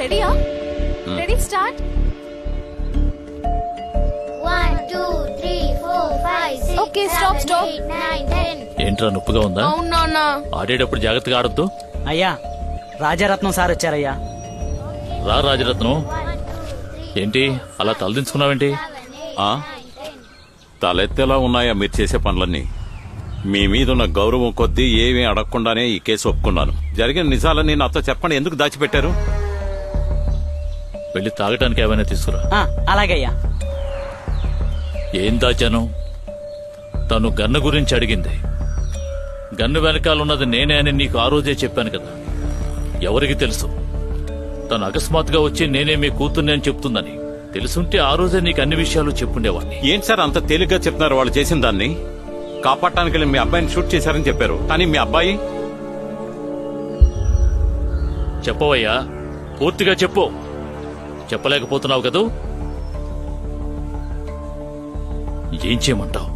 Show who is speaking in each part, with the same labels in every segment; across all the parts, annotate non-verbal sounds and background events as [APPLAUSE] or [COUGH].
Speaker 1: రెడీయా ready start
Speaker 2: One, two, three, four, five, six,
Speaker 1: Okay, stop,
Speaker 2: seven,
Speaker 1: stop.
Speaker 2: eight, nine, ten.
Speaker 3: ఏంట్రా నొప్పిగా ఉందా?
Speaker 1: అవును నాన్న.
Speaker 3: ఆడేటప్పుడు జాగ్రత్తగా ఆడొద్దు.
Speaker 4: అయ్యా రాజారత్నం సార్ వచ్చారయ్యా.
Speaker 3: రా రాజరత్నం. ఏంటి అలా తలదించుకున్నావేంటి
Speaker 5: ఆ? తలెత్తేలా ఉన్నాయా మీరు చేసే పనులన్నీ? మీ మీదున్న గౌరవం కొద్దీ ఏమీ అడగకుండానే ఈ కేసు ఒప్పుకున్నాను. జరిగిన నిజాలన్నీ నాతో చెప్పండి ఎందుకు దాచిపెట్టారు?
Speaker 3: వెళ్ళి తాగటానికి ఏమైనా తీసుకురా.
Speaker 4: ఆ, అలాగయ్యా.
Speaker 3: ఏం దాచాను తను గన్ను గురించి అడిగింది. గన్ను వెనకాలన్నది నేనే అని నీకు ఆ రోజే చెప్పాను కదా. ఎవరికి తెలుసు? తను అకస్మాత్తుగా వచ్చి నేనే మీ కూతుర్ని అని చెప్తుందని. తెలుసుంటే ఆ రోజే నీకు అన్ని విషయాలు చెప్పుండేవాడిని.
Speaker 5: ఏంటి సార్ అంత తేలిగ్గా చెప్తున్నారు వాళ్ళు చేసిన దాన్ని? కాపాడటానికి వెళ్ళి మీ అబ్బాయిని షూట్ చేశారని చెప్పారు. కానీ మీ అబ్బాయి?
Speaker 3: చెప్పవయ్యా. పూర్తిగా చెప్పు. చెప్పలేకపోతున్నావు కదూ? ఏం చేయమంటావు?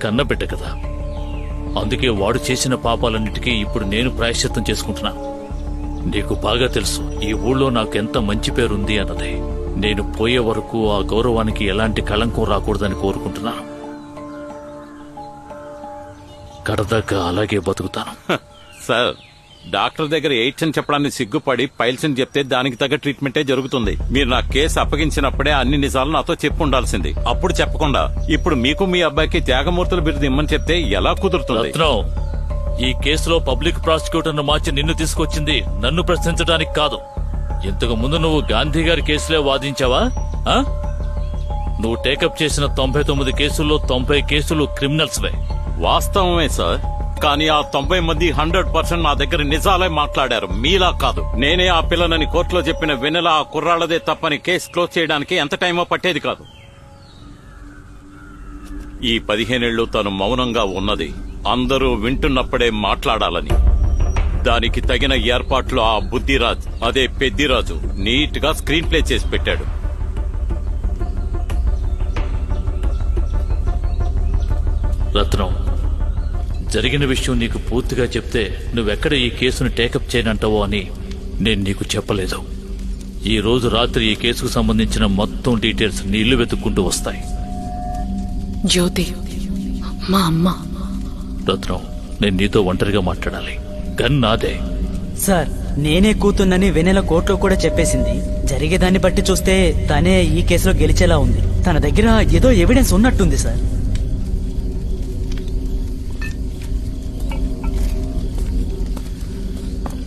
Speaker 3: కన్నబిడ్డ కదా. అందుకే వాడు చేసిన పాపాలన్నిటికీ ఇప్పుడు నేను ప్రాయశ్చిత్తం చేసుకుంటున్నాను నీకు బాగా తెలుసు ఈ ఊళ్ళో నాకు ఎంత మంచి పేరుంది అన్నది. నేను పోయే వరకు ఆ గౌరవానికి ఎలాంటి కళంకం రాకూడదని కోరుకుంటున్నాను కడదాకా అలాగే బతుకుతాను.
Speaker 5: సార్ డాక్టర్ దగ్గర ఎయిడ్స్ అని చెప్పడానికి సిగ్గుపడి పైల్స్ అని చెప్తే దానికి తగ్గ ట్రీట్మెంటే జరుగుతుంది. మీరు నా కేసు అప్పగించినప్పుడే అన్ని నిజాలు నాతో చెప్పు ఉండాల్సింది. అప్పుడు చెప్పకుండా ఇప్పుడు మీకు మీ అబ్బాయికి త్యాగమూర్తుల బిరుదు ఇమ్మని చెప్తే ఎలా కుదురుతుంది?
Speaker 3: ఈ కేసులో పబ్లిక్ ప్రాసిక్యూటర్ను మార్చి నిన్ను తీసుకొచ్చింది నన్ను ప్రశ్నించడానికి కాదు. ఇంతకు ముందు నువ్వు గాంధీ గారి కేసులే వాదించావా? నువ్వు టేకప్ చేసిన తొంభై తొమ్మిది కేసుల్లో తొంభై కేసులు క్రిమినల్స్వే.
Speaker 5: వాస్తవమే సార్. కానీ ఆ తొంభై మంది హండ్రెడ్ పర్సెంట్ నా దగ్గర నిజాలే మాట్లాడారు. మీలా కాదు. నేనే ఆ పిల్లలని కోర్టులో చెప్పిన వెన్నెల ఆ కుర్రాళ్ళదే తప్పని కేసు క్లోజ్ చేయడానికి ఎంత టైమో పట్టేది కాదు. ఈ పదిహేనేళ్ళు తను మౌనంగా ఉన్నది. అందరూ వింటున్నప్పుడే మాట్లాడాలని. దానికి తగిన ఏర్పాట్లు ఆ బుద్ధిరాజ్ అదే పెద్దిరాజు నీట్గా స్క్రీన్ ప్లే చేసి పెట్టాడు.
Speaker 3: రత్నం జరిగిన విషయం నీకు పూర్తిగా చెప్తే నువ్వెక్కడ ఈ కేసును టేకప్ చేయనంటావో అని నేను నీకు చెప్పలేదు. ఈ రోజు రాత్రి ఈ కేసుకు సంబంధించిన మొత్తం డీటెయిల్స్ నీ ఇల్లు వెతుక్కుంటూ వస్తాయి.
Speaker 1: జ్యోతి మా అమ్మ.
Speaker 3: రత్నం నేను నీతో ఒంటరిగా మాట్లాడాలి. గన్ నాదే.
Speaker 4: సార్ నేనే కూతున్నని వెనెల కోర్టులో కూడా చెప్పేసింది. జరిగేదాన్ని బట్టి చూస్తే తనే ఈ కేసులో గెలిచేలా ఉంది. తన దగ్గర ఏదో ఎవిడెన్స్ ఉన్నట్టుంది సార్.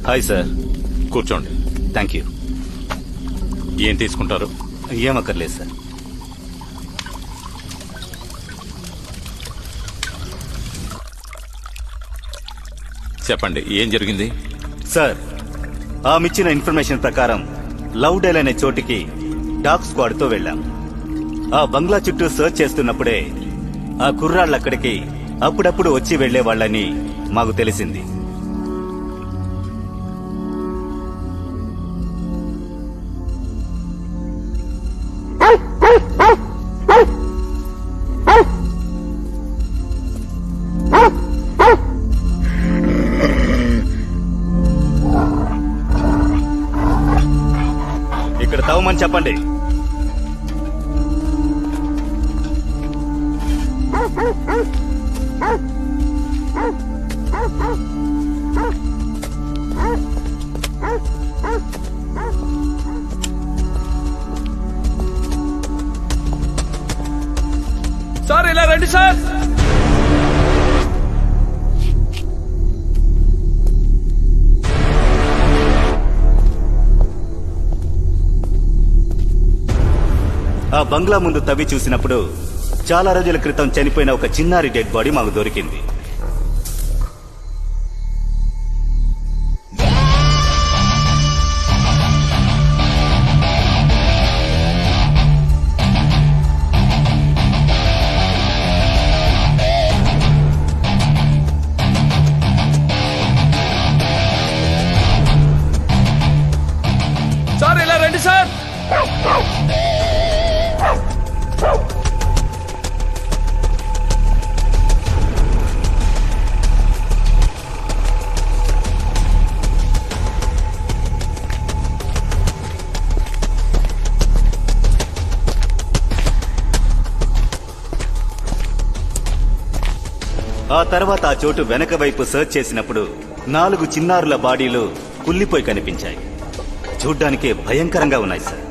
Speaker 5: Hi sir. కూర్చోండి.
Speaker 6: Thank you.
Speaker 5: ఏం తీసుకుంటారు?
Speaker 6: ఏమక్కర్లేదు సార్.
Speaker 5: చెప్పండి ఏం జరిగింది?
Speaker 6: సార్ ఆమెచ్చిన ఇన్ఫర్మేషన్ ప్రకారం లవ్ డెల్ అనే చోటికి డాగ్ స్క్వాడ్తో వెళ్ళాం. ఆ బంగ్లా చుట్టూ సర్చ్ చేస్తున్నప్పుడే ఆ కుర్రాళ్ళు అక్కడికి అప్పుడప్పుడు వచ్చి వెళ్ళే వాళ్ళని మాకు తెలిసింది. చెప్పండి ఆ బంగ్లా ముందు తవ్వి చూసినప్పుడు చాలా రోజుల క్రితం చనిపోయిన ఒక చిన్నారి డెడ్ బాడీ మాకు దొరికింది. ఆ తర్వాత ఆ చోటు వెనక వైపు సర్చ్ చేసినప్పుడు నాలుగు చిన్నారుల బాడీలు కుళ్ళిపోయి కనిపించాయి. చూడ్డానికే భయంకరంగా ఉన్నాయి సార్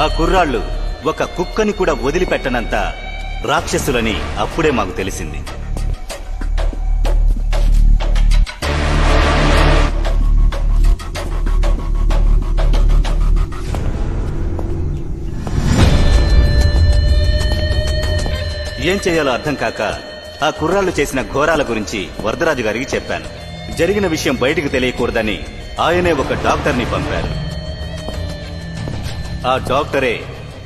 Speaker 6: ఆ కుర్రాళ్ళు ఒక కుక్కని కూడా వదిలిపెట్టనంత రాక్షసులని అప్పుడే మాకు తెలిసింది. ఏం చేయాలో అర్థం కాక ఆ కుర్రాళ్ళు చేసిన ఘోరాల గురించి వరదరాజు గారికి చెప్పాను. జరిగిన విషయం బయటకు తెలియకూడదని ఆయనే ఒక డాక్టర్ని పంపారు. ఆ డాక్టరే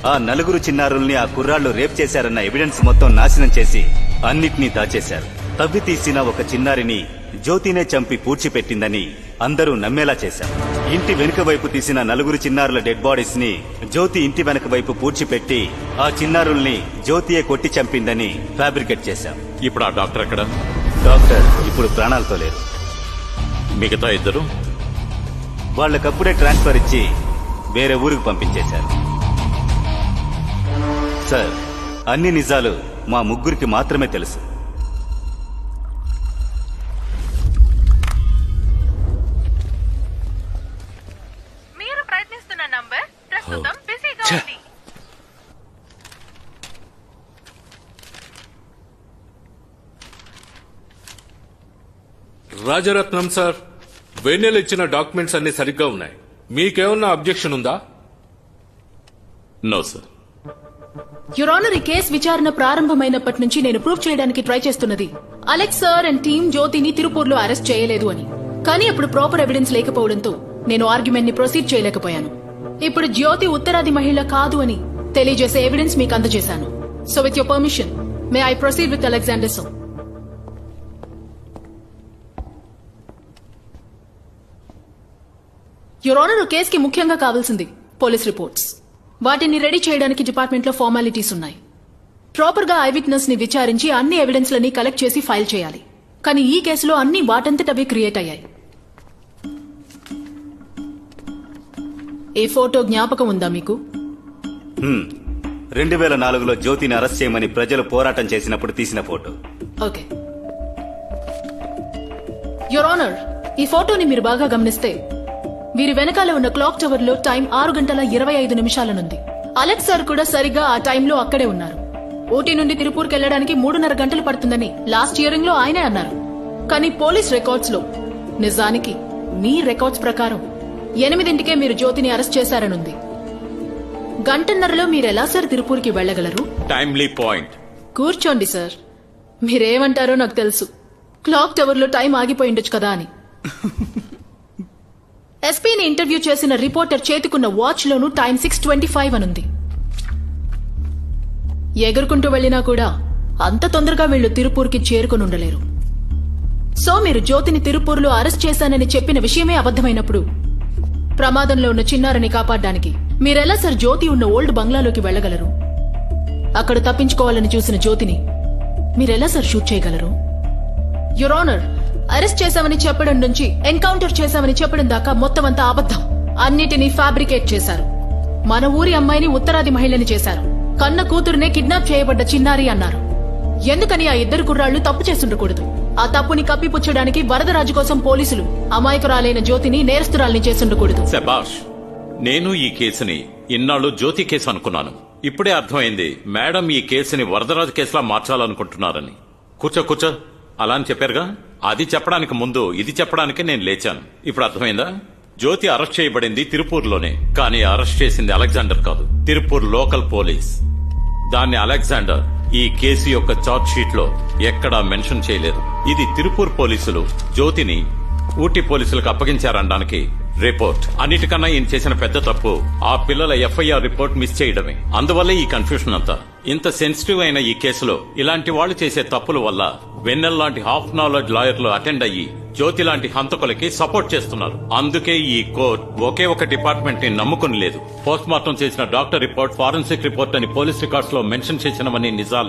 Speaker 6: ఆ నలుగురు చిన్నారుల్ని ఆ కుర్రాళ్ళు రేప్ చేశారన్న ఎవిడెన్స్ మొత్తం నాశనం చేసి అన్నిటినీ దాచేశారు. తవ్వి తీసిన ఒక చిన్నారిని జ్యోతినే చంపి పూడ్చిపెట్టిందని అందరూ నమ్మేలా చేశారు. ఇంటి వెనుక వైపు తీసిన నలుగురు చిన్నారుల డెడ్ బాడీస్ని జ్యోతి ఇంటి వెనక వైపు పూడ్చిపెట్టి ఆ చిన్నారుల్ని జ్యోతియే కొట్టి చంపిందని ఫ్యాబ్రికేట్ చేశాం.
Speaker 5: ఇప్పుడు ఆ డాక్టర్ ఎక్కడ?
Speaker 6: డాక్టర్ ఇప్పుడు ప్రాణాలతో లేరు.
Speaker 5: మిగతా ఇద్దరు?
Speaker 6: వాళ్ళకప్పుడే ట్రాన్స్ఫర్ ఇచ్చి వేరే ఊరికి పంపించేశారు. సార్ అన్ని నిజాలు మా ముగ్గురికి మాత్రమే తెలుసు.
Speaker 1: మీరు ప్రయత్నిస్తున్న నంబర్ ప్రస్తుతం బిజీగా
Speaker 7: ఛే.
Speaker 1: ఉంది.
Speaker 7: రాజరత్నం సార్ వెన్నెల ఇచ్చిన డాక్యుమెంట్స్ అన్ని సరిగ్గా ఉన్నాయి. మీకేమన్నా అబ్జెక్షన్ ఉందా?
Speaker 5: No sir.
Speaker 8: యువర్ ఆనర్ ఈ కేసు విచారణ ప్రారంభమైనప్పటి నుంచి నేను ప్రూవ్ చేయడానికి ట్రై చేస్తున్నది. అలెక్స్ సార్ అండ్ టీమ్ జ్యోతిని తిరుపూర్లో అరెస్ట్ చేయలేదు అని. కానీ అప్పుడు ప్రాపర్ ఎవిడెన్స్ లేకపోవడంతో నేను ఆర్గ్యుమెంట్ని ప్రొసీడ్ చేయలేకపోయాను. ఇప్పుడు జ్యోతి ఉత్తరాది మహిళ కాదు అని తెలియజేసే ఎవిడెన్స్ మీకు అందజేశాను. So with your permission may I proceed with Alexander so your honour కేసుకి ముఖ్యంగా కావాల్సింది పోలీస్ రిపోర్ట్స్. వాటిని రెడీ చేయడానికి డిపార్ట్మెంట్లో ఫార్మాలిటీస్ ఉన్నాయి. ప్రాపర్గా ఐ విట్నెస్ని విచారించి అన్ని ఎవిడెన్స్ లని కలెక్ట్ చేసి ఫైల్ చేయాలి. కానీ ఈ కేసులో అన్ని వాటంతటవే క్రియేట్ అయ్యాయి. ఈ ఫోటో జ్ఞాపకం ఉందా మీకు?
Speaker 6: రెండు వేల నాలుగులో జ్యోతిని అరెస్ట్ చేయమని ప్రజలు పోరాటం చేసినప్పుడు తీసిన ఫోటో.
Speaker 8: ఓకే యువర్ ఆనర్ ఈ ఫోటోని మీరు బాగా గమనిస్తే వీరి వెనకాల ఉన్న క్లాక్ టవర్లో టైం ఆరు గంటల ఇరవై ఐదు నిమిషాలనుంది. అలెక్స్ సార్ కూడా సరిగ్గా ఆ టైంలో అక్కడే ఉన్నారు. ఊటీ నుండి తిరుపూర్కి వెళ్ళడానికి మూడున్నర గంటలు పడుతుందని లాస్ట్ ఇయరింగ్లో ఆయనే అన్నారు. కానీ పోలీస్ రికార్డ్స్లో నిజానికి మీ రికార్డ్స్ ప్రకారం ఎనిమిదింటికే మీరు జ్యోతిని అరెస్ట్ చేశారనుంది. గంటన్నరలో మీరెలా సార్ తిరుపూర్కి వెళ్ళగలరు
Speaker 5: టైమ్లీ పాయింట్
Speaker 8: కూర్చోండి సార్. మీరేమంటారో నాకు తెలుసు. క్లాక్ టవర్లో టైం ఆగిపోయి ఉండొచ్చు కదా అని. [LAUGHS] ఎస్పీని ఇంటర్వ్యూ చేసిన రిపోర్టర్ చేతికున్న వాచ్ లోను టైం సిక్స్ ట్వంటీ ఫైవ్ అనుంది. ఎగురుకుంటూ వెళ్ళినా కూడా అంత తొందరగా వీళ్ళు తిరుపూర్కి చేరుకుని ఉండలేరు సో మీరు జ్యోతిని తిరుపూర్లో అరెస్ట్ చేశానని చెప్పిన విషయమే అబద్ధమైనప్పుడు ప్రమాదంలో ఉన్న చిన్నారని కాపాడడానికి మీరెలా సార్ జ్యోతి ఉన్న ఓల్డ్ బంగ్లాలోకి వెళ్ళగలరు? అక్కడ తప్పించుకోవాలని చూసిన జ్యోతిని మీరెలా సార్ షూట్ చేయగలరు? యురోనర్ అరెస్ట్ చేశామని చెప్పడం నుంచి ఎన్కౌంటర్ చేశామని చెప్పడం దాకా మొత్తం అంతా అబద్ధం. అన్నిటినీ ఫ్యాబ్రికేట్ చేశారు. మన ఊరి అమ్మాయిని ఉత్తరాది మహిళని చేశారు. కన్న కూతురునే కిడ్నాప్ చేయబడ్డ చిన్నారి అన్నారు. ఎందుకని ఆ ఇద్దరు కుర్రాళ్ళు తప్పు చేసుండకూడదు ఆ తప్పుని కప్పిపుచ్చడానికి వరదరాజు కోసం పోలీసులు అమాయకురాలైన జ్యోతిని నేరస్తురాల్ని చేసుండకూడదు
Speaker 5: శబాష్ నేను ఈ కేసుని ఇన్నాళ్ళు జ్యోతి కేసు అనుకున్నాను. ఇప్పుడే అర్థమైంది మేడం ఈ కేసుని వరదరాజు కేసులా మార్చాలనుకుంటున్నారని. కూర్చో కూర్చో. అలా అని చెప్పారుగా? అది చెప్పడానికి ముందు ఇది చెప్పడానికి నేను లేచాను. ఇప్పుడు అర్థమైందా? జ్యోతి అరెస్ట్ చేయబడింది తిరుపూర్లోనే కానీ అరెస్ట్ చేసింది అలెగ్జాండర్ కాదు. Tiruppur local police. దాన్ని అలెగ్జాండర్ ఈ కేసు యొక్క చార్జ్ షీట్లో ఎక్కడా మెన్షన్ చేయలేదు. ఇది తిరుపూర్ పోలీసులు జ్యోతిని ఊటీ పోలీసులకు అప్పగించారనడానికి రిపోర్ట్. అన్నిటికన్నా ఈయన చేసిన పెద్ద తప్పు ఆ పిల్లల ఎఫ్ఐఆర్ రిపోర్ట్ మిస్ చేయడమే. అందువల్లే ఈ కన్ఫ్యూషన్ అంతా. ఇంత సెన్సిటివ్ అయిన ఈ కేసులో ఇలాంటి వాళ్ళు చేసే తప్పుల వల్ల వెన్నెల్ లాంటి హాఫ్ నాలెడ్జ్ లాయర్లు అటెండ్ అయ్యి జ్యోతి లాంటి హంతకులకి సపోర్ట్ చేస్తున్నారు. అందుకే ఈ కోర్ట్ ఒకే ఒక డిపార్ట్మెంట్ని నమ్ముకుని లేదు. పోస్ట్ మార్టం చేసిన డాక్టర్ రిపోర్ట్ ఫారెన్సిక్ రిపోర్ట్ అని పోలీస్ రికార్డ్స్లో మెన్షన్ చేసినవన్నీ నిజాలే.